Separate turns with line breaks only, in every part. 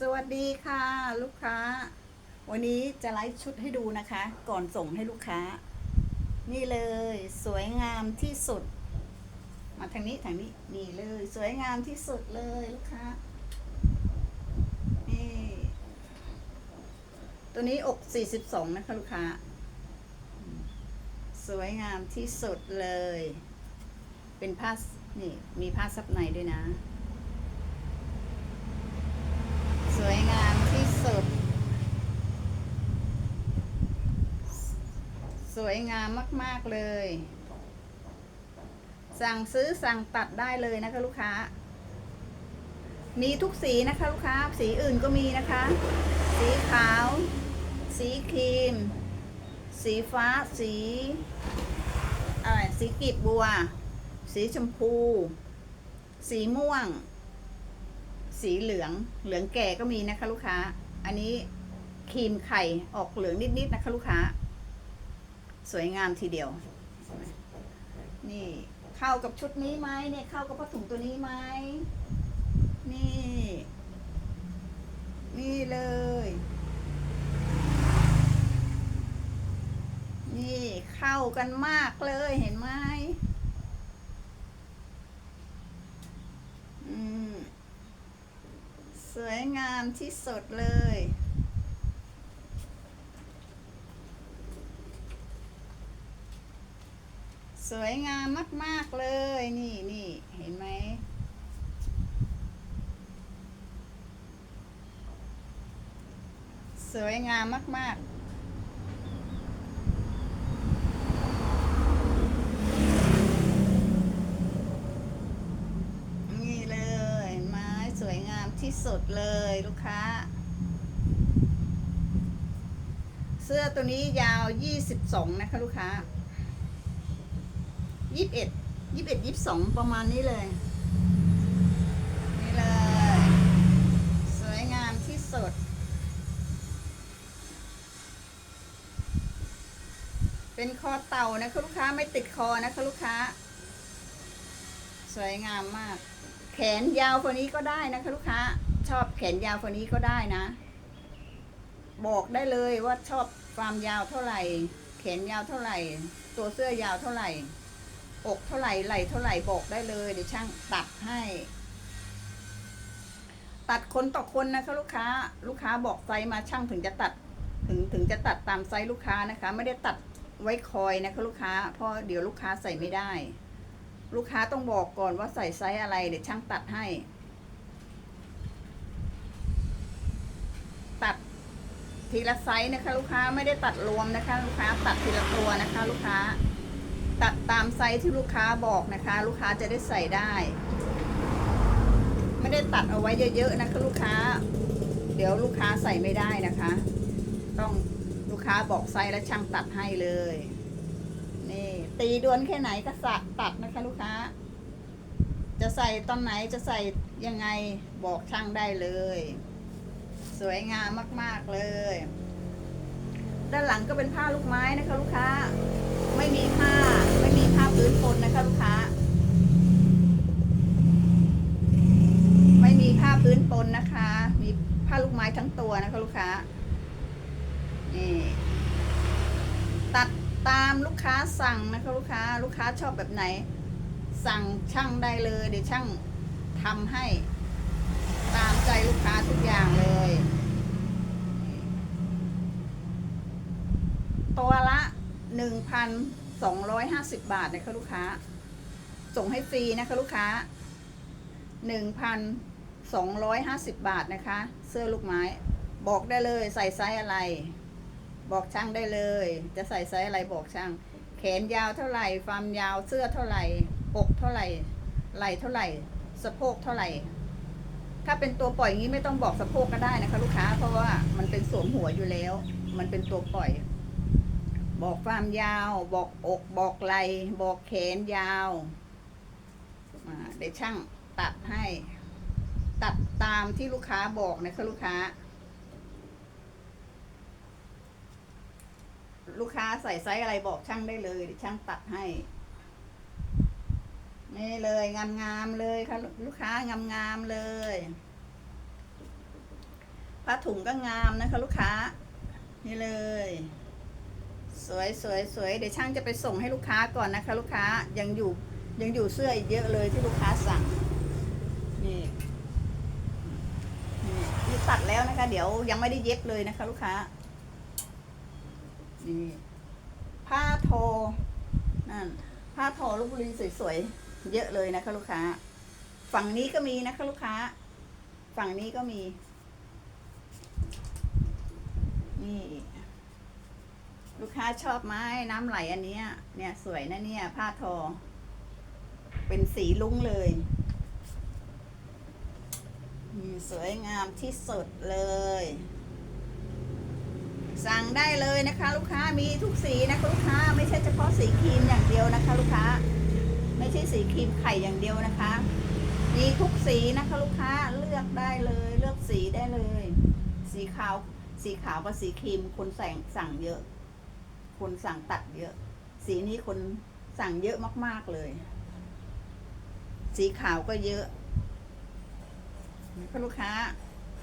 สวัสดีค่ะ ลูกค้า วันนี้จะไลฟ์ชุดให้ดูนะคะ ก่อนส่งให้ลูกค้า นี่เลย สวยงามที่สุด มาทางนี้ทางนี้นี่เลย สวยงามที่สุดเลยลูกค้านี่ตัวนี้อก42นะคะลูกค้า สวยงามที่สุดเลย เป็นผ้านี่มีผ้าซับในด้วยนะ ส วยงามที่สุด สวยงามมาก ๆ เลย สั่งซื้อสั่งตัดได้เลยนะคะลูกค้า มีทุกสีนะคะลูกค้า สีอื่นก็มีนะคะ สีขาว สีครีม สีฟ้า สีอะไรสีกีบบัว สีชมพู สีม่วง สีเหลืองเหลืองแก่ก็มีนะคะ ลูกค้า อันนี้ครีมไข่ออกเหลืองนิดๆนะคะ ลูกค้า สวยงามทีเดียว นี่เข้ากับชุดนี้ไหมเนี่ยเข้ากับผ้าถุงตัวนี้ไหมนี่ นี่เลย นี่เข้ากันมากเลยเห็นไหมอืม สวยงามที่สุดเลย สวยงามมาก ๆ เลย นี่นี่เห็นไหมสวยงามมาก ๆ นี่เลยไม้สวยงาม ที่สุดเลยลูกค้า เสื้อตัวนี้ยาว 22 นะคะลูกค้า 21 21 22 ประมาณนี้เลย นี่เลย สวยงามที่สุด เป็นคอเต่านะคะลูกค้าไม่ติดคอนะคะลูกค้า สวยงามมากแขนยาวกว่านี้ก็ได้นะคะลูกค้า ชอบแขนยาวกว่านี้ก็ได้นะ บอกได้เลยว่าชอบความยาวเท่าไหร่ แขนยาวเท่าไหร่ ตัวเสื้อยาวเท่าไหร่ อกเท่าไหร่ไหล่เท่าไหร่บอกได้เลยเดี๋ยวช่างตัดให้ ตัดคนต่อคนนะคะลูกค้า ลูกค้าบอกไซส์มาช่างถึงจะตัด ถึงถึงจะตัดตามไซส์ลูกค้านะคะ ไม่ได้ตัดไว้คอยนะคะลูกค้าเพราะเดี๋ยวลูกค้าใส่ไม่ได้ ลูกค้าต้องบอกก่อนว่าใส่ไซส์อะไรเดี๋ยวช่างตัดให้ ตัด ทีละไซส์นะคะ ลูกค้าไม่ได้ตัดรวมนะคะ ลูกค้าตัดทีละตัวนะคะ ลูกค้า ตัดตามไซส์ที่ลูกค้าบอกนะคะ ลูกค้าจะได้ใส่ได้ ไม่ได้ตัดเอาไว้เยอะๆนะคะ ลูกค้า เดี๋ยวลูกค้าใส่ไม่ได้นะคะ ต้องลูกค้าบอกไซส์แล้วช่างตัดให้เลยนี่ตีดวนแค่ไหนก็สักตัดนะคะ ลูกค้า จะใส่ตอนไหนจะใส่ยังไงบอกช่างได้เลย สวยงามมาก ๆ เลย ด้านหลังก็เป็นผ้าลูกไม้นะคะ ลูกค้า ไม่มีผ้า ไม่มีผ้าพื้นปนนะคะ ลูกค้า ไม่มีผ้าพื้นปนนะคะ มีผ้าลูกไม้ทั้งตัวนะคะ ลูกค้า นี่ตัดตามลูกค้าสั่งนะคะ ลูกค้า ลูกค้าชอบแบบไหน สั่งช่างได้เลย เดี๋ยวช่างทำให้ตามใจลูกค้าทุกอย่างเลย 1,250 บาทนะคะลูกค้า ส่งให้ฟรีนะคะลูกค้า 1,250 บาทนะคะ เสื้อลูกไม้ บอกได้เลยใส่ไซส์อะไร บอกช่างได้เลย จะใส่ไซส์อะไรบอกช่าง แขนยาวเท่าไหร่ความยาวเสื้อเท่าไหร่อกเท่าไหร่ไหล่เท่าไหร่ สะโพกเท่าไหร่ ถ้าเป็นตัวปล่อยงี้ไม่ต้องบอกสะโพกก็ได้นะคะ ลูกค้าเพราะว่ามันเป็นสวมหัวอยู่แล้ว มันเป็นตัวปล่อย บอกความยาว บอกอกบอกไหล่บอกแขนยาวอ่าเดี๋ยวช่างตัดให้ ตัดตามที่ลูกค้าบอกนะคะลูกค้า ลูกค้าใส่ไซส์อะไรบอกช่างได้เลยเดี๋ยวช่างตัดให้นี่เลยงามๆเลยค่ะลูกค้างามๆเลยผ้าถุงก็งามนะคะ ลูกค้า นี่เลย สวยสวยสวยเดี๋ยวช่างจะไปส่งให้ลูกค้าก่อนนะคะ ลูกค้ายังอยู่ยังอยู่เสื้ออีกเยอะเลยที่ลูกค้าสั่งนี่นี่ตัดแล้วนะคะ เดี๋ยวยังไม่ได้เย็บเลยนะคะ ลูกค้านี่ผ้าโทอนั่นผ้าทอลูกบุรีสวยๆเยอะเลยนะคะ ลูกค้า ฝั่งนี้ก็มีนะคะ ลูกค้า ฝั่งนี้ก็มีนี่ ลูกค้าชอบไหมน้ำไหลอันเนี้ย เนี่ยสวยนะเนี่ย ผ้าทอเป็นสีลุ้งเลยสวยงามที่สุดเลย สั่งได้เลยนะคะ ลูกค้ามีทุกสีนะคะลูกค้าไม่ใช่เฉพาะสีครีมอย่างเดียวนะคะ ลูกค้า ไม่ใช่สีครีมไข่อย่างเดียวนะคะ มีทุกสีนะคะลูกค้าเลือกได้เลย เลือกสีได้เลย สีขาวสีขาวกับสีครีมคนสั่งสั่งเยอะ คนสั่งตัดเยอะ สีนี้คนสั่งเยอะมาก ๆเลย สีขาวก็เยอะลูกค้า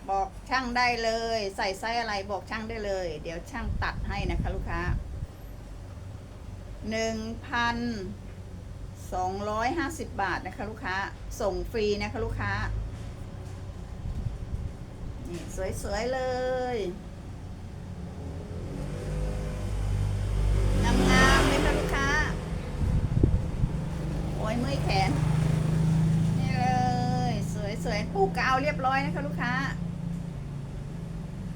บอกช่างได้เลย ใส่ไส้อะไรบอกช่างได้เลย เดี๋ยวช่างตัดให้นะคะลูกค้าหนึ่งพันสองร้อยห้าสิบบาทนะคะลูกค้า ส่งฟรีนะคะลูกค้า นี่สวยๆเลยงามๆเลยค่ะลูกค้า โอ้ยเมื่อยแขน นี่เลย สวยๆปูกาวเรียบร้อยนะคะลูกค้า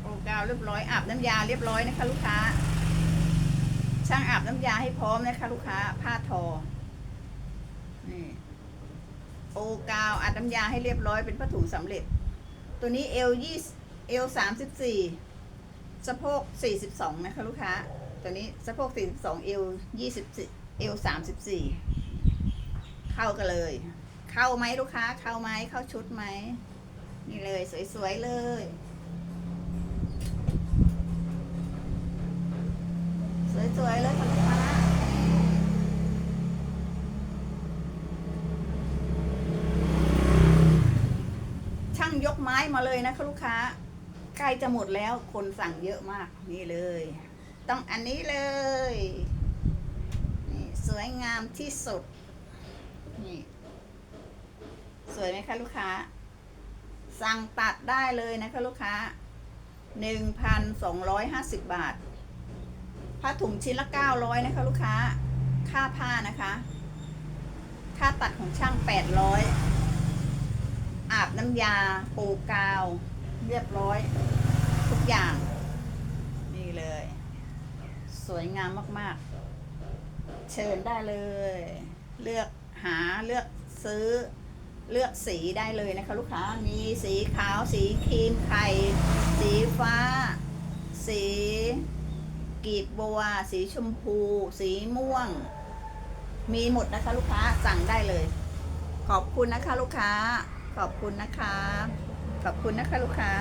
โอกาวเรียบร้อยอาบน้ำยาเรียบร้อยนะคะลูกค้า ช่างอาบน้ำยาให้พร้อมนะคะลูกค้า ผ้าทอ นี่โอกาวอาบน้ำยาให้เรียบร้อยเป็นผ้าถุงสำเร็จ ตัวนี้เอลยี่เอลสามสิบสี่สะโพกสี่สิบสองนะคะลูกค้า ตัวนี้สะโพกสี่สิบสองเอลยี่สิบสี่เอลสามสิบสี่ เข้ากันเลย เข้าไหมลูกค้า เข้าไหมเข้าชุดไหมนี่เลยสวยๆเลยสวยๆเลยค่ะลูกค้าช่างยกไม้มาเลยนะคะลูกค้าใกล้จะหมดแล้วคนสั่งเยอะมากนี่เลย ต้องอันนี้เลย นี่สวยงามที่สุด นี่ สวยไหมคะลูกค้า สั่งตัดได้เลยนะคะลูกค้าหนึ่งพันสองร้อยห้าสิบบาท ผ้าถุงชิ้นละเก้าร้อยนะคะลูกค้า ค่าผ้านะคะ ค่าตัดของช่างแปดร้อยอาบน้ำยา ปูกาว เรียบร้อย ทุกอย่าง นี่เลย สวยงามมาก ๆ เชิญได้เลย เลือก หาเลือกซื้อเลือกสีได้เลยนะคะลูกค้ามีสีขาวสีครีมไข่ สีฟ้า สีกีบบัว สีชมพู สีม่วง มีหมดนะคะลูกค้าสั่งได้เลย ขอบคุณนะคะลูกค้า ขอบคุณนะคะ ขอบคุณนะคะลูกค้า